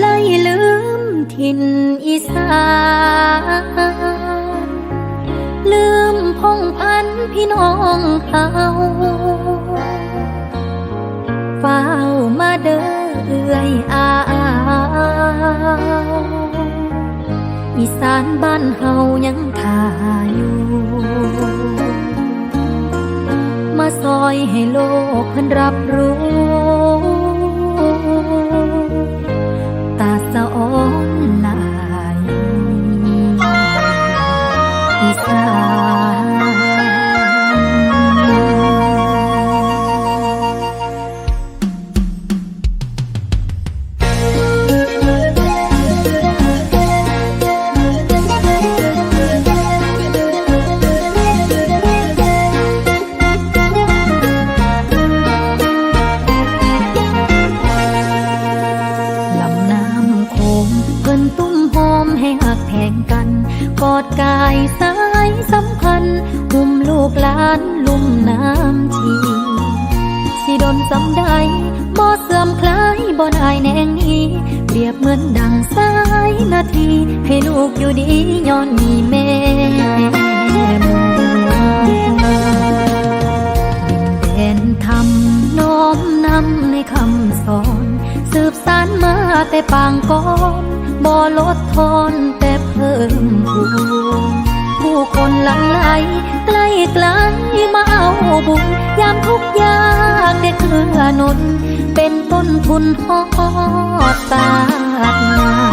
เลยลืมถิ่นอีสานลืมพงพันพี่น้องเฮาเฝ้ามาเด้อเอื่อยอาวอีสานบ้านเฮายังท่าอยู่มาซอยให้โลกเพิ่นรับรู้ ดกายสายสัมพันธ์หุ่มลูกหลานลุ่มน้ำชีสิดนสำใดบ่เสื่อมคล้ายบ่ได้แนงนี้ เปรียบเหมือนดังสายนาที ให้ลูกอยู่ดีย้อนมีแม่หมู่นแดนธรรมน้อมนำในคำสอน สืบสานมาแต่ปางก่อนบ่ลดทอน พิ่มพูนผู้คนหลั่งไหลใกล้ไกลมาเอาบุญยามทุกยากได้เกื้อหนุน เป็นต้นทุนหอดตาดนา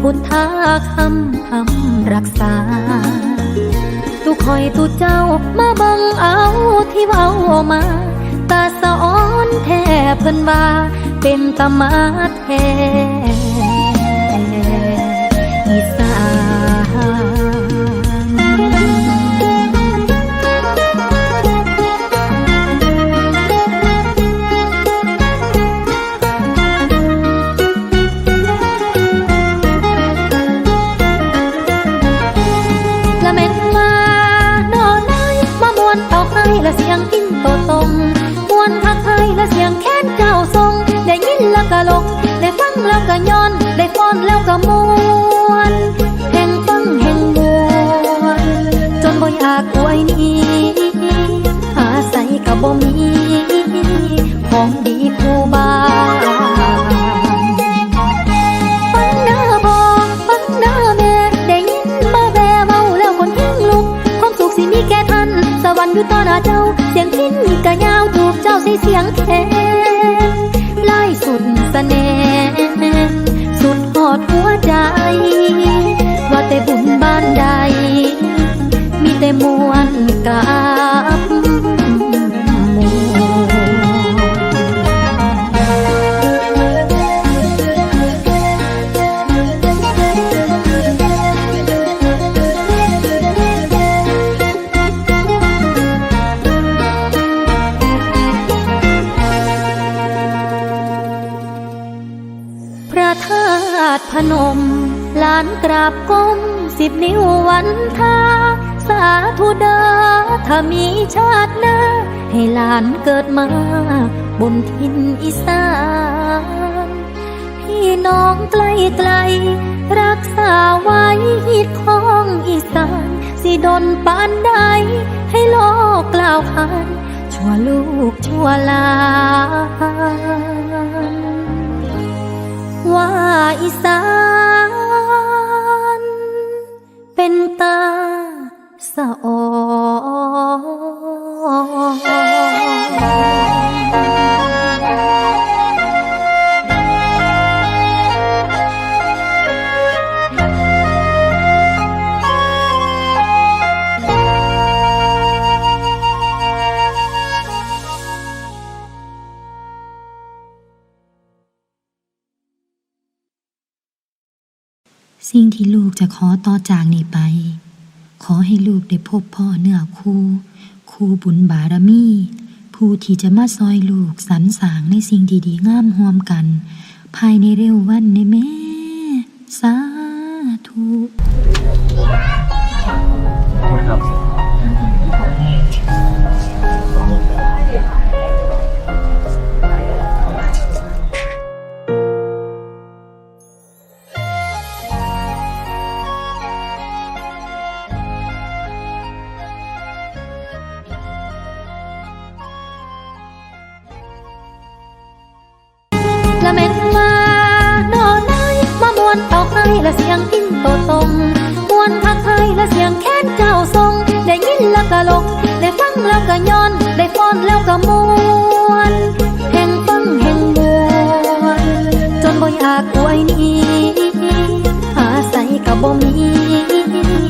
พุทธาคำคำรักษา ตุคอยตุเจ้ามาบังเอาที่เว้ามา ตาสะอ้อนแทบเพิ่นว่า เป็นตมาแท้ ยงกินโตตรงมวนทักให้ละเสียงแค้นเจ้าทรง ได้ยินแล้วก็หลง ได้ฟังแล้วก็ย้อน ได้ฟ้อนแล้วก็มวนแห่งฟังแห่งมวนจนบ่อยากอวยนี้อาศัยก็บ่มีของดีคู่บ้านฟังเด้อพ่อฟังเด้อแม่ได้ยินมาแววเว้าแล้วคนยิ่งลุกความสุขสิมีแก่ท่านสวรรค์อยู่ต่อหน้าเจ้า เจ้าใส่เสียงแคนไล่สุดสเสน่ห์สุดหอดหัวใจ นมลานกราบก้มสิบนิ้ววันทาสาธุเดอถ้ามีชาติหน้า ให้หลานเกิดมา บนทินอีสาน พี่น้องไกลไกล รักษาไว้ฮิตของอีสาน สิดนปานใด ให้โลกกล่าวขานชั่วลูกชั่วหลาน สิ่งที่ลูกจะขอต่อจากนี้ไป ขอให้ลูกได้พบพ่อเนื้อคู่คู่บุญบารมี ผู้ที่จะมาซอยลูกสรรสางในสิ่งดีๆงามห่วมกัน ภายในเร็ววันในแม่สาธุครับ และเสียงพิ้นโตตรงมวนคักไายและเสียงแค้นเจ้าทรง ได้ยินแล้วก็ลง ได้ฟังแล้วก็ย้อน ได้ฟ้อนแล้วก็มวนแห่งฟังแห่งมวนจนบ่อยากอวยนี้อาศัยก็บ่มี